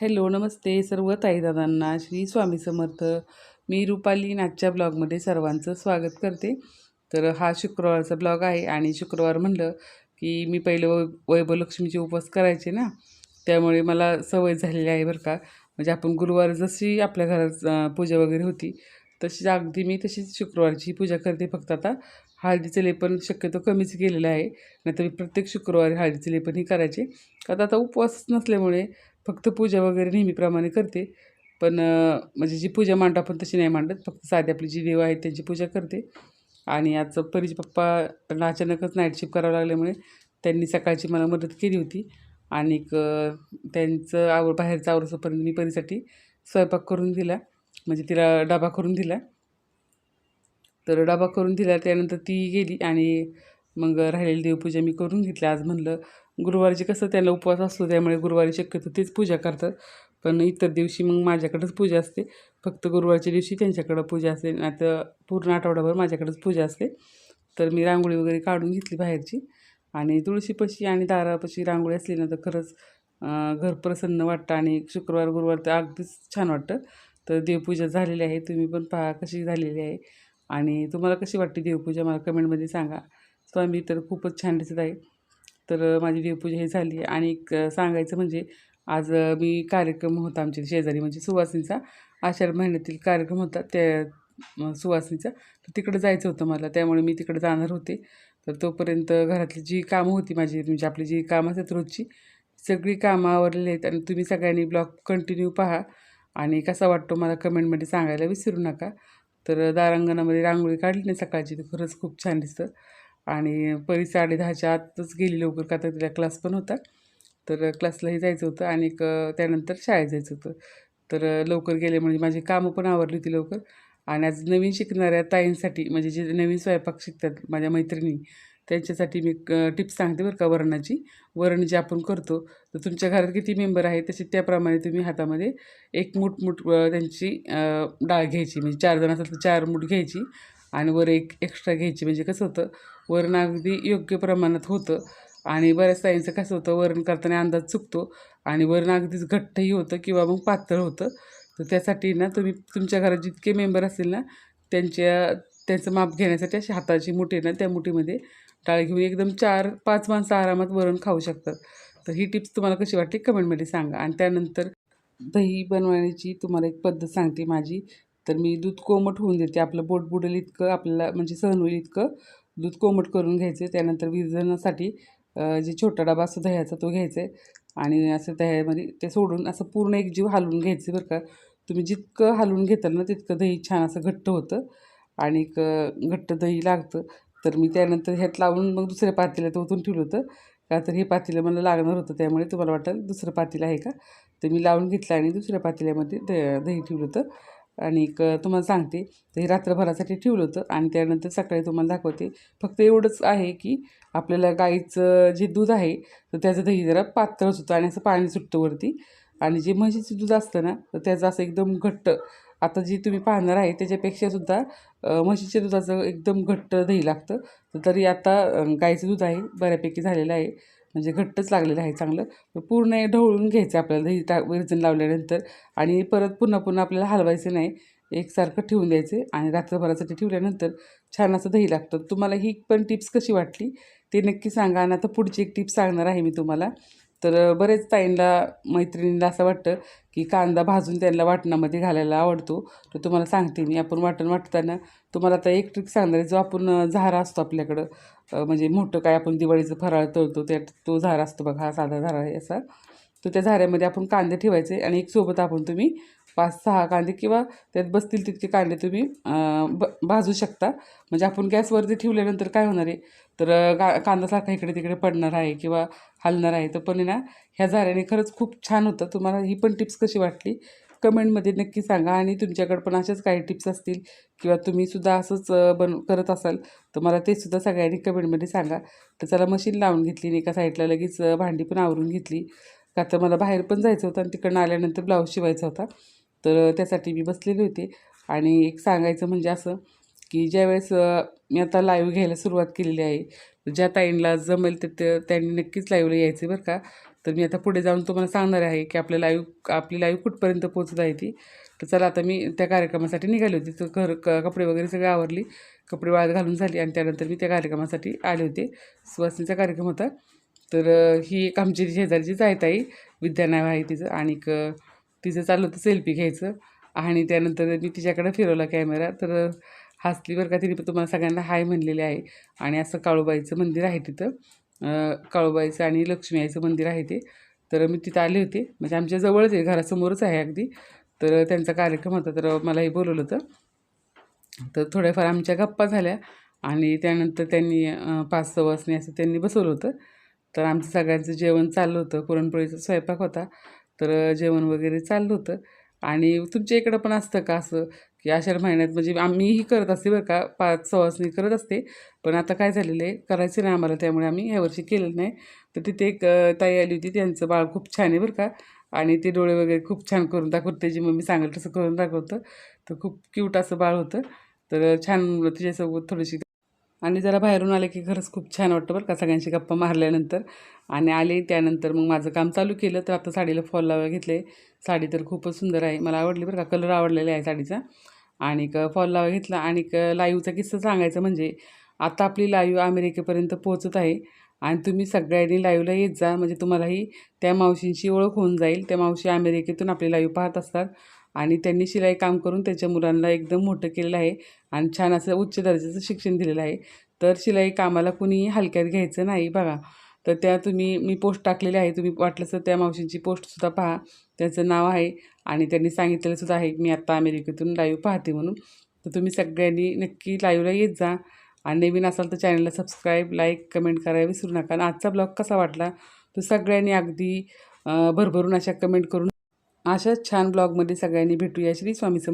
Hello नमस्ते सर्व ताईदादांना. श्री स्वामी समर्थ. मी रुपाली नाचच्या ब्लॉगमध्ये सर्वांचं स्वागत करते. तर हा शुक्रवारचा ब्लॉग आहे आणि शुक्रवार म्हणलं की मी पहिलं वै वैभवलक्ष्मीचे उपवास करायचे ना त्यामुळे मला सवय झालेली आहे बरं का. म्हणजे आपण गुरुवार जशी आपल्या घरात पूजा वगैरे होती तशीच अगदी मी तशीच शुक्रवारची पूजा करते फक्त आता. हळदीचे लेपन शक्यतो कमीच केलेलं आहे नाहीतर मी प्रत्येक शुक्रवारी हळदीचे लेपन ही करायचे. आता आता उपवास नसल्यामुळे फक्त पूजा वगैरे नेहमीप्रमाणे करते. पण म्हणजे जी पूजा मांडतो आपण तशी नाही मांडत. फक्त साधी आपली जी देव आहेत त्यांची पूजा करते. आणि आजचं परीचे पप्पा त्यांना अचानकच नाईट शिफ्ट करावं लागल्यामुळे त्यांनी सकाळची मला मदत केली होती. आणि त्यांचं आवड बाहेरचं आवडसोपर्यंत मी परीसाठी स्वयंपाक करून दिला म्हणजे तिला डबा करून दिला. तर डबा करून दिला त्यानंतर ती गेली आणि मग राहिलेली देवपूजा मी करून घेतली. आज म्हणलं गुरुवारची कसं त्याला उपवास असतो त्यामुळे गुरुवारी शक्यतो तेच पूजा करतात. पण इतर दिवशी मग माझ्याकडंच पूजा असते. फक्त गुरुवारच्या दिवशी त्यांच्याकडं पूजा असते. आता पूर्ण आठवडाभर माझ्याकडंच पूजा असते. तर मी रांगोळी वगैरे काढून घेतली बाहेरची. आणि तुळशीपाशी आणि दारापाशी रांगोळी असली ना तर खरंच घर प्रसन्न वाटतं आणि शुक्रवार गुरुवार तर अगदीच छान वाटतं. तर देवपूजा झालेली आहे. तुम्ही पण पहा कशी झालेली आहे. आणि तुम्हाला कशी वाटते देवपूजा? मला कमेंटमध्ये सांगा. स्वामी तर खूपच छान दिसत आहे. तर माझी देवपूजा ही झाली आणि एक सांगायचं म्हणजे आज मी कार्यक्रम होता आमच्या शेजारी म्हणजे सुवासिनीचा आषाढ महिन्यातील कार्यक्रम होता त्या सुवासिनीचा. तर तिकडे जायचं होतं मला त्यामुळे मी तिकडे जाणार होते. तर तोपर्यंत घरातली जी कामं होती माझी म्हणजे आपली जी कामं असतात रोजची सगळी कामं आवरलेली आहेत आणि तुम्ही सगळ्यांनी ब्लॉग कंटिन्यू पहा. आणि कसा वाटतो मला कमेंटमध्ये सांगायला विसरू नका. तर दारांगणामध्ये रांगोळी काढली नाही सकाळची तर खरंच खूप छान दिसतं. आणि परी साडे दहाच्या आतच गेली लवकर का तर तिला क्लास पण होता. तर क्लासलाही जायचं होतं आणि एक, त्यानंतर शाळेत जायचं होतं. तर लवकर गेले म्हणजे माझी कामं पण आवरली होती लवकर. आणि आज नवीन शिकणाऱ्या ताईंसाठी म्हणजे जे नवीन स्वयंपाक शिकतात माझ्या मैत्रिणी त्यांच्यासाठी मी टिप्स सांगते बरं का वरणाची. वरण जे आपण करतो तर तुमच्या घरात किती मेंबर आहे तसे त्याप्रमाणे तुम्ही हातामध्ये एक मूठ मूठ त्यांची डाळ घ्यायची. म्हणजे चार जण असेल तर चार मूठ घ्यायची आणि वर एक एक्स्ट्रा घ्यायची. म्हणजे कसं होतं वरण अगदी योग्य प्रमाणात होतं. आणि बऱ्याच ताईंचं कसं होतं वरण करताना अंदाज चुकतो आणि वरण अगदीच घट्टही होतं किंवा मग पातळ होतं. तर त्यासाठी ना तुम्ही तुमच्या घरात जितके मेंबर असतील ना त्यांच्या त्यांचं माप घेण्यासाठी अशी हाताची मुठी आहे ना त्या मुठीमध्ये डाळ घेऊन एकदम चार पाच माणसं आरामात वरण खाऊ शकतात. तर ही टिप्स तुम्हाला कशी वाटली कमेंटमध्ये सांगा. आणि त्यानंतर दही बनवण्याची तुम्हाला एक पद्धत सांगते माझी. तर मी दूध कोमट होऊन देते. आपलं बोट बुडेल इतकं आपल्याला म्हणजे सहन होईल इतकं. दूध कोमट करून घ्यायचे. त्यानंतर विरजनासाठी जे छोटा डबा असतो दह्याचा तो घ्यायचा. आहे आणि असं दह्यामध्ये ते सोडून असं पूर्ण एक जीव हलवून घ्यायचं बरं का. तुम्ही जितकं हलवून घेताल ना तितकं दही छान असं घट्ट होतं. आणि एक घट्ट दही लागतं. तर मी त्यानंतर ह्यात लावून मग दुसऱ्या पातेल्यात ओतून ठेवलं होतं. का तर हे पातेलं मला लागणार होतं. त्यामुळे तुम्हाला वाटेल दुसरं पातेलं आहे का? तर मी लावून घेतलं आणि दुसऱ्या पातेल्यामध्ये द दही ठेवलं होतं. आणि क तुम्हाला सांगते. तर हे रात्रभरासाठी ठेवलं होतं आणि त्यानंतर सकाळी तुम्हाला दाखवते. फक्त एवढंच आहे की आपल्याला गाईचं जे दूध आहे तर त्याचं दही जरा पातळच होतं आणि असं पाणी सुटतं वरती. आणि जे म्हशीचं दूध असतं ना तर त्याचं असं एकदम घट्ट. आता जी तुम्ही पाहणार आहे त्याच्यापेक्षासुद्धा म्हशीच्या दुधाचं एकदम घट्ट दही लागतं. तर तरी आता गाईचं दूध आहे बऱ्यापैकी झालेलं आहे. म्हणजे घट्टच लागलेलं आहे चांगलं. तर पूर्ण हे ढवळून घ्यायचं आपल्याला दही टा विरजण लावल्यानंतर. आणि परत पुन्हा पुन्हा आपल्याला हलवायचं नाही. एकसारखं ठेवून द्यायचे आणि रात्रभरासाठी ठेवल्यानंतर छान असं दही लागतं. तुम्हाला ही पण टिप्स कशी वाटली ते नक्की सांगा. आणि आता पुढची एक टिप्स सांगणार आहे मी तुम्हाला. तर बरेच ताईंना मैत्रिणींना असं वाटतं की कांदा भाजून त्यांना वाटणामध्ये घालायला आवडतो. तर तुम्हाला सांगते मी आपण वाटण वाटताना तुम्हाला आता एक ट्रिक सांगणार आहे जो आपण झारा असतो आपल्याकडं म्हणजे मोठं काय आपण दिवाळीचं फराळ तळतो त्यात तो झारा असतो बघा हा साधा झारा आहे असा. तर त्या झाऱ्यामध्ये आपण कांदे ठेवायचे आणि एक सोबत आपण तुम्ही पाच सहा कांदे किंवा त्यात बसतील तितके कांदे तुम्ही ब भाजू शकता. म्हणजे आपण गॅसवरती ठेवल्यानंतर काय होणार आहे? तर का गा कांदा सारखा इकडे तिकडे पडणार आहे किंवा हलणार आहे तर पण आहे ना ह्या झाऱ्याने खरंच खूप छान होतं. तुम्हाला ही पण टिप्स कशी वाटली? कमेंटमध्ये नक्की सांगा आणि तुमच्याकडं पण अशाच काही टिप्स असतील किंवा तुम्हीसुद्धा असंच बन करत असाल तर मला ते सुद्धा सगळ्यांनी कमेंटमध्ये सांगा. तर चला मशीन लावून घेतली आणि एका साईडला लगेच भांडी पण आवरून घेतली. का तर मला बाहेर पण जायचं होतं आणि तिकडनं आल्यानंतर ब्लाऊज शिवायचा होता. तर त्यासाठी मी बसलेले होते. आणि एक सांगायचं म्हणजे असं की ज्यावेळेस मी आता लाईव्ह घ्यायला सुरुवात केलेली आहे ज्या ताईंना जमेल तर ते त्यांनी नक्कीच लाईव्हला यायचं बरं का. तर मी आता पुढे जाऊन तुम्हाला सांगणार आहे की आपल्या लाईव्ह आपली लाईव्ह कुठपर्यंत पोहोचत आहे ती. तर चला आता मी त्या कार्यक्रमासाठी निघाली होती. तर घर क कपडे वगैरे सगळे आवरली कपडे वाळत घालून झाली आणि त्यानंतर मी त्या कार्यक्रमासाठी आले होते. सुवासिनीचा कार्यक्रम होता. तर ही एक आमची शेजारचीच आहे ताई विद्यानाव आहे तिचं आणि तिचं चाललं होतं सेल्फी घ्यायचं. आणि त्यानंतर मी तिच्याकडे फिरवला कॅमेरा तर हासली बरं का तिने पण तुम्हाला सगळ्यांना हाय म्हणलेले आहे. आणि असं काळूबाईचं मंदिर आहे तिथं. काळूबाईचं आणि लक्ष्मी आईचं मंदिर आहे ते. तर मी तिथं आले होते. म्हणजे आमच्या जवळच आहे घरासमोरच आहे अगदी. तर त्यांचा कार्यक्रम होता तर मलाही बोलवलं होतं. तर थोड्याफार आमच्या गप्पा झाल्या. आणि त्यानंतर त्यांनी पाच सवासणी असं त्यांनी बसवलं होतं. तर आमचं सगळ्यांचं जेवण चाललं होतं. पुरणपोळीचा स्वयंपाक होता. तर जेवण वगैरे चाललं होतं. आणि तुमच्या इकडं पण असतं का असं? की आषाढ महिन्यात म्हणजे आम्हीही करत असते बरं का पाच सवासणी करत असते. पण आता काय झालेलं आहे करायचं नाही आम्हाला त्यामुळे आम्ही ह्यावर्षी केलं नाही. तर तिथे एक ताई आली होती त्यांचं बाळ खूप छान आहे बरं का. आणि ते डोळे वगैरे खूप छान करून दाखवत त्याची मम्मी सांगेल तसं करून दाखवतं. तर खूप क्यूट असं बाळ होतं. तर छान तिच्यासोबत थोडीशी आणि जरा बाहेरून आले की खरंच खूप छान वाटतं बरं का सगळ्यांशी गप्पा मारल्यानंतर. आणि आले त्यानंतर मग माझं काम चालू केलं. तर आता साडीला फॉल लावा घेतले साडी तर खूपच सुंदर आहे. मला आवडली बरं का कलर आवडलेला आहे साडीचा. आणि क फॉल लावा घेतला आणि क लाईव्हचा किस्सा सांगायचा म्हणजे आता आपली लाईव्ह अमेरिकेपर्यंत पोहोचत आहे आणि तुम्ही सगळ्यांनी लाईव्हला येत जा. म्हणजे तुम्हालाही त्या मावशींची ओळख होऊन जाईल. त्या मावशी अमेरिकेतून आपली लाईव्ह पाहत असतात आणि त्यांनी शिलाई काम करून त्याच्या मुलांना एकदम मोठं केलेलं आहे आणि छान असं उच्च दर्जाचं शिक्षण दिलेलं आहे. तर शिलाई कामाला कुणीही हलक्यात घ्यायचं नाही बघा. तर त्या तुम्ही मी पोस्ट टाकलेली आहे. तुम्ही वाटलं तर त्या मावशींची पोस्टसुद्धा पहा. त्यांचं नाव आहे आणि त्यांनी सांगितलेलंसुद्धा आहे मी आत्ता अमेरिकेतून लाईव्ह पाहते म्हणून. तर तुम्ही सगळ्यांनी नक्की लाईव्हला येत जा आणि नवीन असाल तर चॅनलला सबस्क्राईब लाईक कमेंट करायला विसरू नका. आणि आजचा ब्लॉग कसा वाटला? तर सगळ्यांनी अगदी भरभरून अशा कमेंट करून अशाच छान ब्लॉगमध्ये सगळ्यांनी भेटूया. श्री स्वामी समर्थ.